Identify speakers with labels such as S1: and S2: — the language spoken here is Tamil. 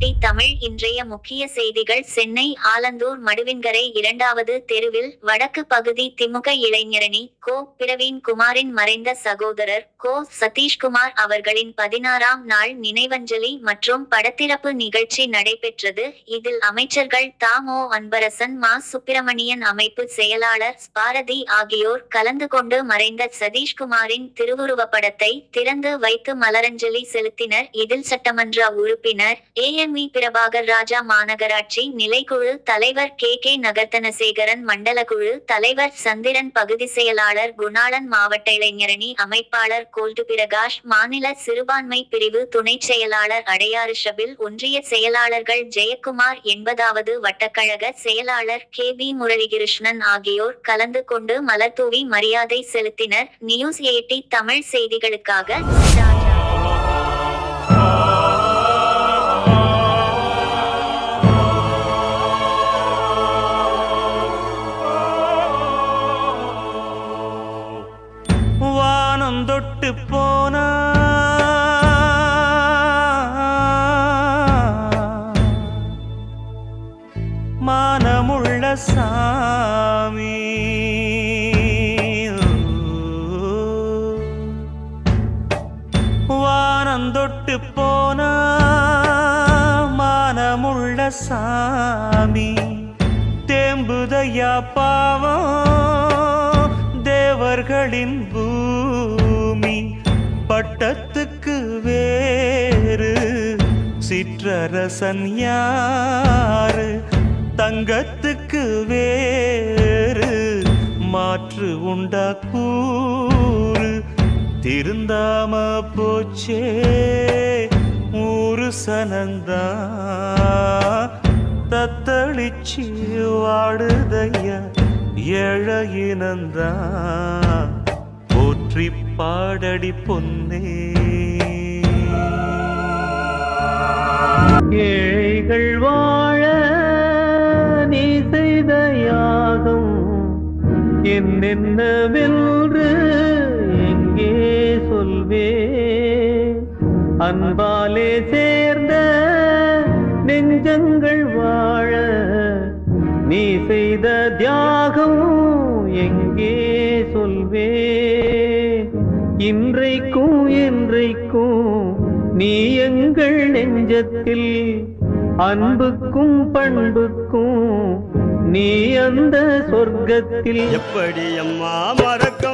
S1: எயிட்டி தமிழ் இன்றைய முக்கிய செய்திகள். சென்னை ஆலந்தூர் மடுவின்கரை இரண்டாவது தெருவில் வடக்கு பகுதி திமுக இளைஞரணி கோ. பிரவீன் குமாரின் மறைந்த சகோதரர் கோ. சதீஷ்குமார் அவர்களின் பதினாறாம் நாள் நினைவஞ்சலி மற்றும் படத்திறப்பு நிகழ்ச்சி நடைபெற்றது. இதில் அமைச்சர்கள் தாமோ அன்பரசன் மா. சுப்பிரமணியன் அமைப்பு செயலாளர் பாரதி ஆகியோர் கலந்து கொண்டு மறைந்த சதீஷ்குமாரின் திருவுருவ படத்தை திறந்து வைத்து மலரஞ்சலி செலுத்தினர். இதில் சட்டமன்ற உறுப்பினர் ஏ. ஏஎம்இ பிரபாகர் ராஜா மாநகராட்சி நிலைக்குழு தலைவர் கே. கே. நகர்த்தனசேகரன் மண்டலக்குழு தலைவர் சந்திரன் பகுதி செயலாளர் குணாளன் மாவட்ட இளைஞரணி அமைப்பாளர் கோல்டு பிரகாஷ் மாநில சிறுபான்மை பிரிவு துணை செயலாளர் அடையாறு ஷபில் ஒன்றிய செயலாளர்கள் ஜெயக்குமார் எண்பதாவது வட்டக்கழக செயலாளர் கே. வி. முரளிகிருஷ்ணன் ஆகியோர் கலந்து கொண்டு மலர்தூவி மரியாதை செலுத்தினர். நியூஸ் எயிட்டி தமிழ் செய்திகளுக்காக
S2: வானம் தொட்டு போனா. மானமுள்ள சாமி. வானம் தொட்டு போனா மானமுள்ள சாமி. தேம்புதையா பாவம். மகளின் பூமி பட்டத்துக்கு வேறு. சிற்றரசன் யாரு? தங்கத்துக்கு வேறு. மாற்று உண்டா கூறு? திருந்தாம போச்சே ஊரு சனந்தா. தத்தளிச்சு வாடுதையா ஏழையினந்தா போற்றி பாடடி பொன்னே. ஏழைகள் வாழ நீ செய்த யாகம் என்னென்னவென்று எங்கே சொல்வே. அன்பாலே சேர்ந்த நெஞ்சங்கள் வா இன்றைக்கும் என்றைக்கும் நீ எங்கள் நெஞ்சத்தில் அன்புக்கும் பண்புக்கும் நீ அந்த சொர்க்கத்தில்
S3: எப்படி அம்மா மறக்க